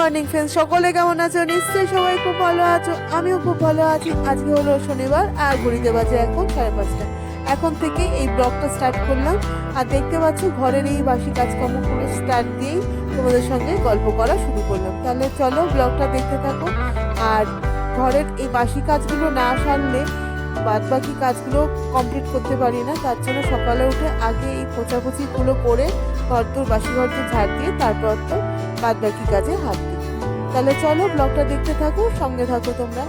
Morning friends সকলে কেমন আছো? নিশ্চয়ই সবাই খুব ভালো আছো। আমিও খুব ভালো আছি। আজকে হলো শনিবার আর ঘড়িতে বাজে এখন সাড়ে পাঁচটা। এখন থেকে এই ব্লগটা স্টার্ট করলাম। আর দেখতে পাচ্ছ, ঘরের এই বাসি কাজকর্মগুলো স্টার্ট দিয়েই তোমাদের সঙ্গে গল্প করা শুরু করলাম। তাহলে চলো ব্লগটা দেখতে থাকো। আর ঘরের এই বাসি কাজগুলো না সারলে বাদ বাকি কাজগুলো কমপ্লিট করতে পারি না। তার জন্য সকালে উঠে আগে এই পোচাপুচিগুলো করে ঘর তোর বাসি ঘর তোর ঝাড় দিয়ে তারপর তো বাদ বাকি কাজে হাত দিই। তাহলে চলো ব্লগটা দেখতে থাকো সঙ্গে থাকো তোমরা।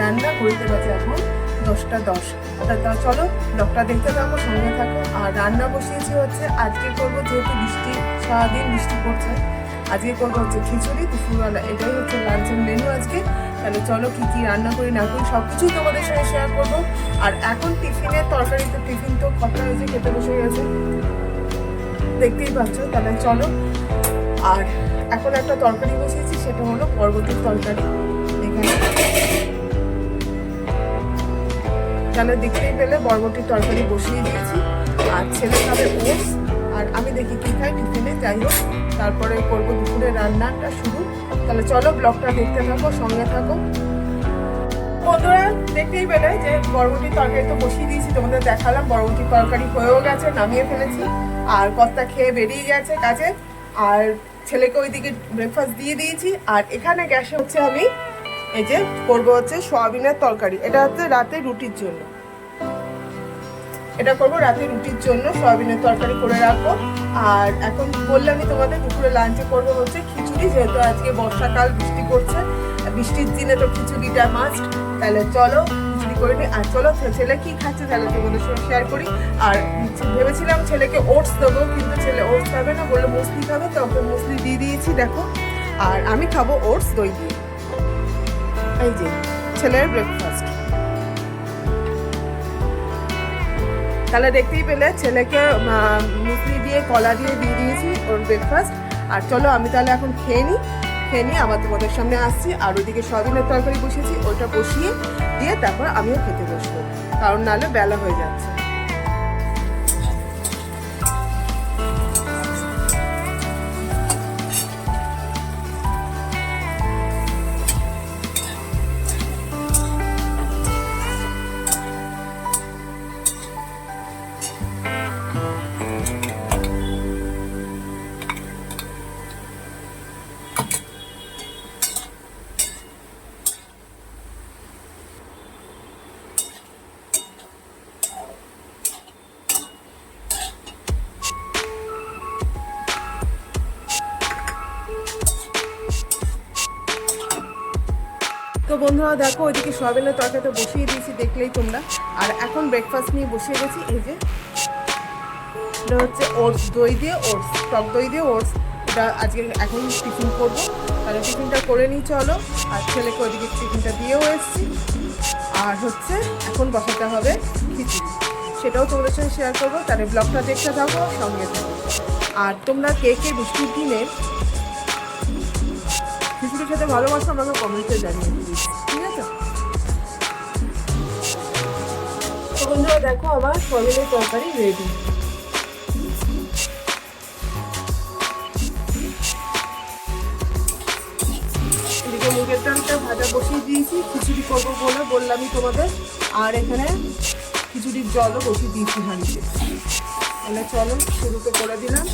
রান্না করতে গেছে এখন দশটা দশ। তা চলো ব্লগটা দেখতে থাকো সঙ্গে থাকো। আর রান্না বসিয়েছি হচ্ছে, আজকে করব যেহেতু বৃষ্টি, সারাদিন বৃষ্টি পড়ছে। আজকে করব হচ্ছে খিচুড়ি, দুপুরবেলা। এটাই হচ্ছে লাঞ্চের মেনু আজকে। তাহলে চলো, কী কী রান্না করি, না করি সব কিছুই তোমাদের সঙ্গে শেয়ার করব। আর এখন টিফিনের তরকারি তো টিফিন তো খরচা হয়েছে, খেতে বসে গেছে। দেখতেই পাচ্ছ, তাহলে চলো। আর এখন একটা তরকারি বসিয়েছি, সেটা হলো পর্বতের তরকারি। এখানে তাহলে দেখতেই পেলে বরবটির তরকারি বসিয়ে দিয়েছি। আর ছেলে খাবে ওটস। আর আমি দেখি কী খাই টিফিনে, যাই হোক, তারপরে করব দুপুরে রান্নাটা শুরু। তাহলে চলো ব্লগটা দেখতে থাকো, সঙ্গে থাকো। বন্ধুরা, দেখতেই পেলে যে বরবটির তরকারি তো বসিয়ে দিয়েছি, তোমাদের দেখালাম। বরবটির তরকারি হয়েও গেছে, নামিয়ে ফেলেছি। আর কর্তা খেয়ে বেরিয়ে গেছে কাজে। আর ছেলেকে ওইদিকে ব্রেকফাস্ট দিয়ে দিয়েছি। আর এখানে গ্যাসে হচ্ছে আমি এই যে করব হচ্ছে সোয়াবিনের তরকারি। এটা হচ্ছে রাতে রুটির জন্য। এটা করব রাতে রুটির জন্য, সয়াবিনের তরকারি করে রাখব। আর এখন বললামই তোমাদের দুপুরে লাঞ্চে করব হচ্ছে খিচুড়ি, যেহেতু আজকে বর্ষাকাল, বৃষ্টি করছে বৃষ্টির দিনে তো খিচুড়িটা মাস্ট তাহলে চলো, খিচুড়ি করে নিই আর চলো ছেলে কি খাচ্ছে? তাহলে তোমাদের সঙ্গে শেয়ার করি। আর ভেবেছিলাম ছেলেকে ওটস দেবো, কিন্তু ছেলে ওটস খাবে না, বলল মুসলি খাবে, তো ওকে মুসলি দিয়ে দিয়েছি, দেখো। আর আমি খাব ওটস দই দিয়ে। এই যে, ছেলের ব্রেকফাস্ট তাহলে দেখতেই পেলে ছেলেকে মুসলি দিয়ে, কলা দিয়ে দিয়ে দিয়েছি ওর ব্রেকফাস্ট আর চলো আমি তাহলে এখন খেয়ে নিই। খেয়ে নিয়ে আবার তোমাদের সামনে আসছি। আর ওইদিকে সয়াবিনের তরকারি বসেছি ওইটা বসিয়ে দিয়ে তারপর আমিও খেতে বসবো। কারণ নাহলে বেলা হয়ে যাচ্ছে। তো বন্ধুরা, দেখো, ওইদিকে সয়াবিনের তরকারিটা বসিয়ে দিয়েছি, দেখলেই তোমরা। আর এখন ব্রেকফাস্ট নিয়ে বসিয়ে গেছি এই যে, এটা হচ্ছে ওটস দই দিয়ে, ওটস, টক দই দিয়ে, ওটস। এটা আজকে এখন টিফিন করব। তাহলে টিফিনটা করে নিই, চলো। আর ছেলেকে ওইদিকে টিফিনটা দিয়েও এসেছি। আর হচ্ছে, এখন বসাতে হবে খিচুড়ি। সেটাও তোমাদের সঙ্গে শেয়ার করব। তাহলে ব্লগটা দেখতে থাকো, সঙ্গে থাকো। আর তোমরা কে কে বৃষ্টির দিনে খিচুড়ি খেতে ভালোবাসো, আমাকে কমেন্টে জানিয়ে ঠিক আছে? বন্ধুরা দেখো আমার সয়াবিনের তরকারি রেডি এদিকে মুগের ডালটা ভাজা বসিয়ে দিয়েছি, খিচুড়ি করব বলে বললামই তোমাদের। আর এখানে খিচুড়ির জলও বসিয়ে দিয়েছি হাঁড়িতে। তাহলে চলো, শুরুতে করে দিলাম।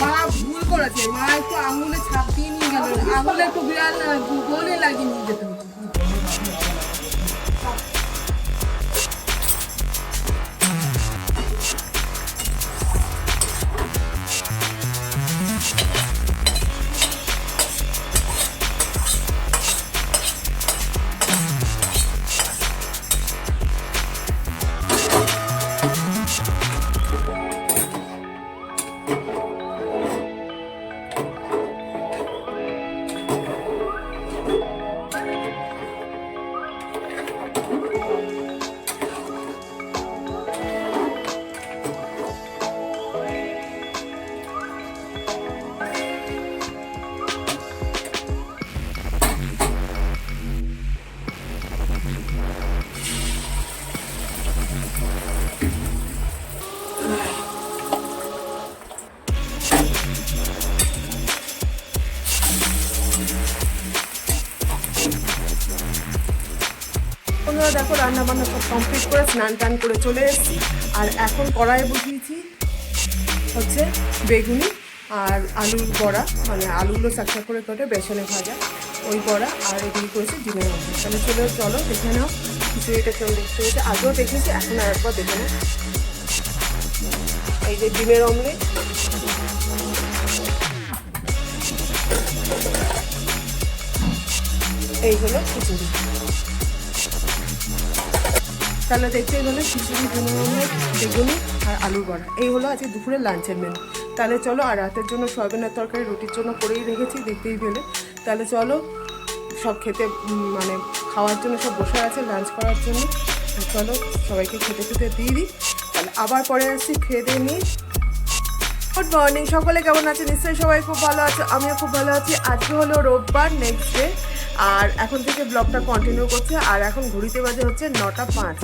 মা ভুল করেছে, মা একটু আঙুলে ছাপ দিয়ে নিয়ে গেল। আঙুলে একটু বিড়াল গোলে লাগিয়ে নিয়ে যেতে দেখো রান্না বান্না সব কমপ্লিট করে স্নান টান করে চলে এসেছি। আর এখন কড়াইয়ে বসিয়েছি হচ্ছে বেগুনি আর আলুর বড়া মানে আলুগুলো চাকচা করে কেটে বেসনে ভাজা ওই বড়া আর এগুলি করেছি ডিমের অমলেট তাহলে চলে, চলো, দেখে নাও খিচুড়িটা কেমন দেখতে হয়েছে আগেও দেখেছি, এখন আর একবার দেখে নাও। এই যে ডিমের অমলেট। এই হলো খিচুড়ি। তাহলে দেখতেই হলো খিচুড়ি ডিমের বেগুনি আর আলুর বড়া। এই হলো আজকে দুপুরের লাঞ্চের মেনু তাহলে চলো, আর রাতের জন্য সয়াবিনের তরকারি রুটির জন্য করেই রেখেছি, দেখতেই পেলে। তাহলে চলো, সব খেতে মানে খাওয়ার জন্য সব বসে আছে লাঞ্চ করার জন্য। চলো, সবাইকে খেতে খেতে দিয়ে দিই। তাহলে আবার পরে আসছি, খেয়ে দিয়ে নিই। গুড মর্নিং সকলে কেমন আছে নিশ্চয়ই সবাই খুব ভালো আছে, আমিও খুব ভালো আছি। আজকে হলো রোববার নেক্সট ডে আর এখন থেকে ব্লগটা কন্টিনিউ করছে। আর এখন ঘড়িতে বাজে হচ্ছে নটা পাঁচ।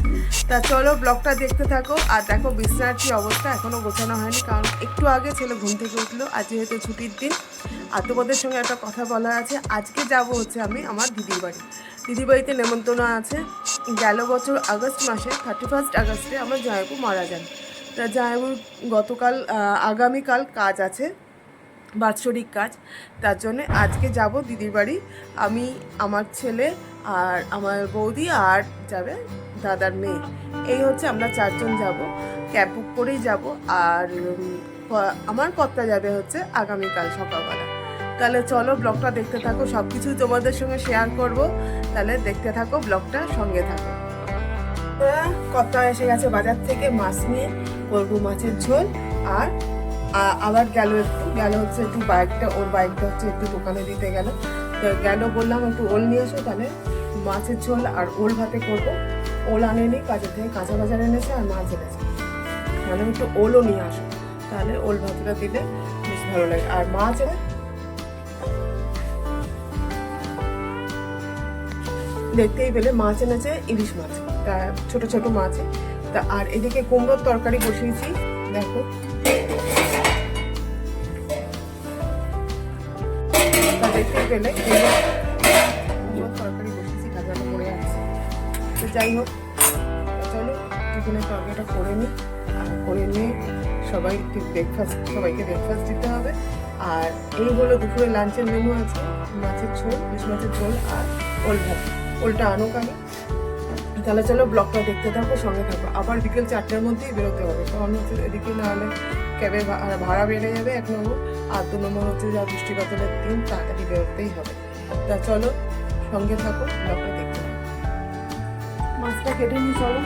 তা চলো ব্লগটা দেখতে থাকো। আর দেখো বিছনার অবস্থা এখনও গোছানো হয়নি, কারণ একটু আগে ছেলে ঘুম থেকে উঠল। আজ যেহেতু ছুটির দিন, আর তোমাদের সঙ্গে একটা কথা বলা আছে, আজকে যাব হচ্ছে আমি আমার দিদির বাড়ি। দিদির বাড়িতে নেমন্তন্ন আছে। গেল বছর আগস্ট মাসে থার্টি ফার্স্ট আগস্টে আমার জয়পু মারা যান। তা জামাইবাবুর গতকাল আগামীকাল কাজ আছে, বাৎসরিক কাজ। তার জন্যে আজকে যাব দিদির বাড়ি। আমি, আমার ছেলে আর আমার বৌদি আর যাবে দাদার মেয়ে। এই হচ্ছে আমরা চারজন যাব, ক্যাব বুক করেই যাব। আর আমার কর্তা যাবে হচ্ছে আগামীকাল সকালবেলা। তাহলে চলো ব্লগটা দেখতে থাকো সব কিছুই তোমাদের সঙ্গে শেয়ার করব। তাহলে দেখতে থাকো, ব্লগটা সঙ্গে থাকো। কত এসে গেছে বাজার থেকে, মাছ নিয়ে। করব মাছের ঝোল আর আবার গেল একটু, গেল হচ্ছে একটু বাইকটা ওর বাইকটা হচ্ছে একটু দোকানে দিতে গেল। তো গেল বললাম একটু ওল নিয়ে এসো, তাহলে মাছের ঝোল আর ওল ভাতে করব। ওল আনেনি কাজের থেকে কাঁচা বাজার এনেছে আর মাছ এনেছে। তাহলে একটু ওলও নিয়ে আসো। তাহলে ওল ভাতটা দিলে বেশ ভালো লাগে। আর মাছ এনে দেখতেই পেলে মাছ এনেছে ইলিশ মাছ। তা ছোট ছোট মাছ। তা আর এদিকে কুমড়োর তরকারি বসিয়েছি, দেখো। তা দেখতেই পেলে যাই হোক তরকারিটা করে নিই। আর করে নিয়ে সবাই ব্রেকফাস্ট সবাইকে ব্রেকফাস্ট দিতে হবে। আর এই হলো দুপুরে লাঞ্চের মেনু আছে, মাছের ঝোল মাছের ঝোল আর ওল ভাত ওলটা আনুক আমি। তাহলে চলো ব্লগটা দেখতে থাকো, সঙ্গে থাকো। আবার বিকেল চারটের মধ্যেই বেরোতে হবে। কারণ হচ্ছে এদিকে না হলে ক্যাবের ভাড়া বেড়ে যাবে এক নম্বর আর দু নম্বর হচ্ছে যা বৃষ্টিপাতলের দিন, তাড়াতাড়ি বেরোতেই হবে। তা চলো, সঙ্গে থাকো, ব্লগটা দেখতে থাকো। মাছটা কেটে নিয়ে চলো।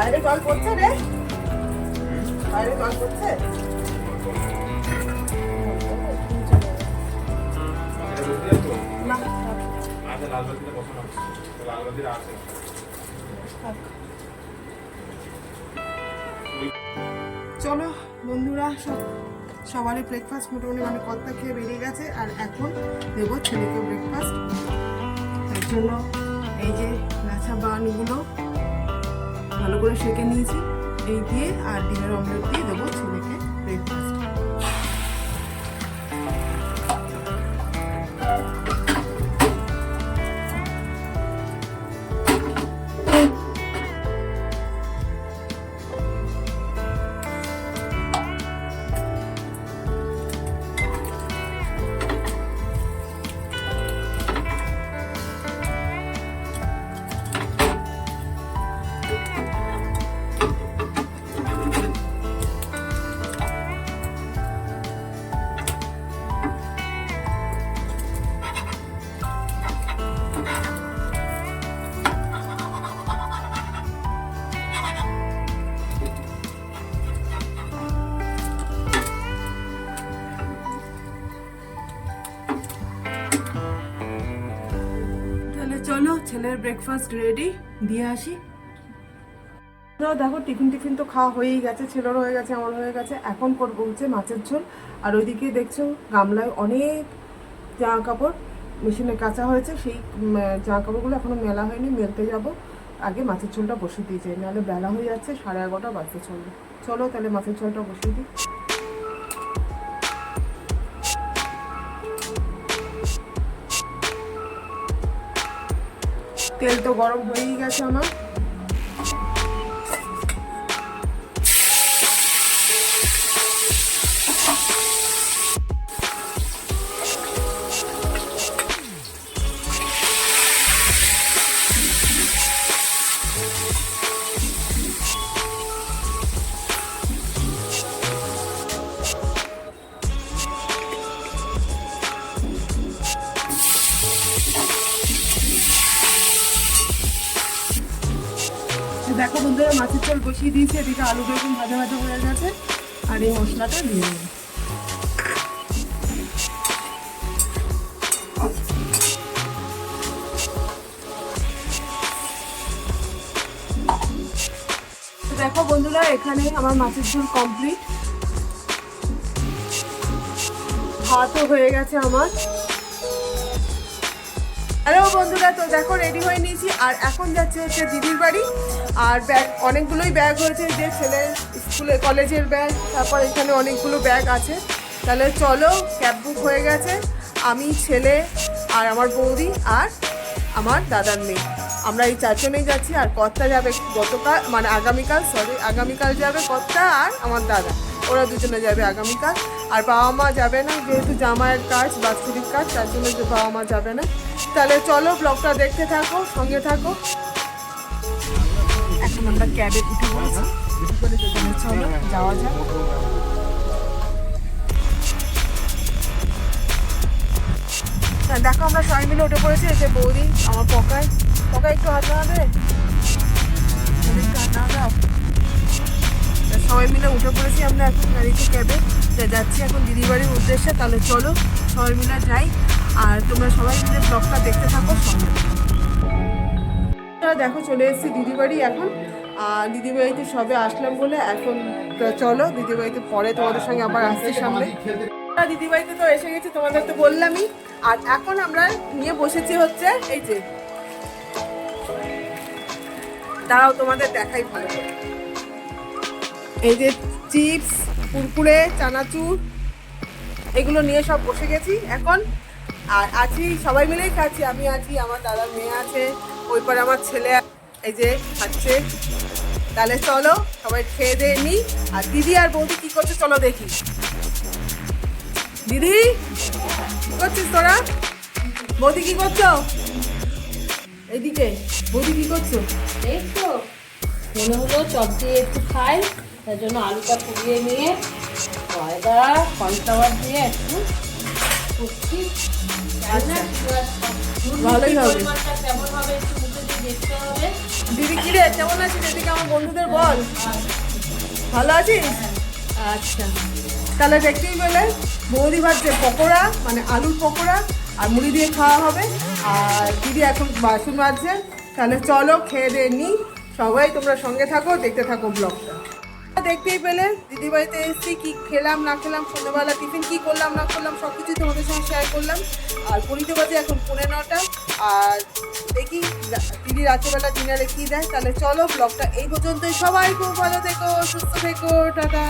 বাইরে জল পড়ছে রে। বাইরে। চলো বন্ধুরা, সব সবারই ব্রেকফাস্ট মোটামুটি মানে কর্তা খেয়ে বেরিয়ে গেছে, আর এখন দেবো ছেলেকে ব্রেকফাস্ট তার জন্য এই যে লাচা বানগুলো ভালো করে সেঁকে নিয়েছি এই দিয়ে আর ডিমের অমলেট দিয়ে দেবো ব্রেকফাস্ট রেডি দিয়ে আসি। দেখো, টিফিন টিফিন তো খাওয়া হয়েই গেছে ছেলের হয়ে গেছে আমার হয়ে গেছে। এখন করব হচ্ছে মাছের ঝোল। আর ওইদিকে দেখছ, গামলায় অনেক জামা কাপড় মেশিনে কাঁচা হয়েছে। সেই জামা কাপড়গুলো এখনও মেলা হয়নি, মেলতে যাব। আগে মাছের ঝোলটা বসিয়ে যাই, নাহলে বেলা হয়ে যাচ্ছে, সাড়ে এগারোটা বাজতে চলবে। চলো তাহলে মাছের ঝোলটা বসিয়ে দিই। তেল তো গরম হয়েই গেছে আমার। বসিয়ে দিয়েছি, এদিকে আলু বেগুন ভাজা ভাজা হয়ে গেছে, আর এই মশলাটা দিয়ে দেবো দেখো বন্ধুরা, এখানে আমার মাছের ঝোল কমপ্লিট ভাতও হয়ে গেছে আমার। হ্যালো বন্ধুরা, তো দেখো রেডি হয়ে নিয়েছি। আর এখন যাচ্ছে হচ্ছে দিদির বাড়ি। আর ব্যাগ, অনেকগুলোই ব্যাগ হয়েছে যে ছেলের স্কুলে, কলেজের ব্যাগ, তারপর এখানে অনেকগুলো ব্যাগ আছে। তাহলে চলো ক্যাব বুক হয়ে গেছে। আমি, ছেলে, আর আমার বৌদি, আর আমার দাদার মেয়ে। আমরা এই চারজনেই যাচ্ছি, আর কর্তা যাবে গতকাল মানে আগামীকাল সরি আগামীকাল যাবে কর্তা আর আমার দাদা। ওরা দুজনে যাবে আগামীকাল। আর বাবা মা যাবে না, যেহেতু জামাইয়ের কাজ বা বাৎসরিক কাজ, তার জন্য যে বাবা মা যাবে না। তাহলে চলো ব্লগটা দেখতে থাকো, সঙ্গে থাকো। এখন আমরা ক্যাবে উঠে চলো, যাওয়া যাক। দেখো আমরা সবাই মিলে উঠে পড়েছি যে বৌদি, আমার পকায় পকায় একটু হাত তা সবাই মিলে উঠে পড়েছি আমরা এখন, গাড়িতে ক্যাবে। তা যাচ্ছি এখন দিদি বাড়ির উদ্দেশ্যে, তাহলে চলো সবাই মিলে যাই। আর তোমরা সবাই মিলে ব্লগটা দেখতে থাকো সঙ্গে। দেখো, চলে এসেছি দিদি বাড়ি এখন। আর দিদি বাড়িতে সবে আসলাম বলে এখন চলো দিদি বাড়িতে পরে তোমাদের সঙ্গে আবার আসছি সামনে। দিদি বাড়িতে তো এসে গেছি, তোমাদের তো বললামই। আর এখন আমরা নিয়ে বসেছি হচ্ছে এই যে। দাঁড়াও, তোমাদের দেখাই ভালো এই যে চিপস কুরকুরে, চানাচুর, এগুলো নিয়ে সব বসে গেছি এখন। আর আছি, সবাই মিলেই খাচ্ছি। আমি আছি, আমার দাদার মেয়ে আছে, ওই পরে আমার ছেলে এই যে খাচ্ছে। তাহলে চলো, সবাই খেয়ে দিয়ে নিই আর দিদি আর বৌদি কি করছে চলো দেখি। দিদি, কি করছিস তোরা? বৌদি কি করছ? এইদিকে, বৌদি কি করছ? এই তো, মনে হলো চপ দিয়ে একটু খাই। তার জন্য আলুটা পুড়িয়ে নিয়ে ময়দা কর্নফ্লাওয়ার দিয়ে একটু করছি জানি না কি আর- ভালোই হবে। দিদি কি রে? কেমন আছিস? এদিকে আমার বন্ধুদের বল। ভালো আছিস? আচ্ছা। তাহলে দেখতেই পেলে বৌদি ভাজছে পকোড়া মানে আলুর পকোড়া আর মুড়ি দিয়ে খাওয়া হবে। আর দিদি এখন বাসন মাজছে। তাহলে চলো খেয়ে দিয়ে নিই সবাই তোমরা সঙ্গে থাকো দেখতে থাকো ব্লগটা। দেখতেই পেলে দিদি বাড়িতে এসেছি কি খেলাম, না খেলাম, সন্ধ্যাবেলা টিফিন কি করলাম, না করলাম সব কিছুই তোমাদের সঙ্গে শেয়ার করলাম। আর পরিতে বাজে এখন পৌনে নটা। আর দেখি দিদি রাত্রেবেলা ডিনারে কি দেয়, তাহলে চলো ব্লগটা এই পর্যন্তই। সবাই খুব ভালো থেকো, সুস্থ থেকো, টাটা।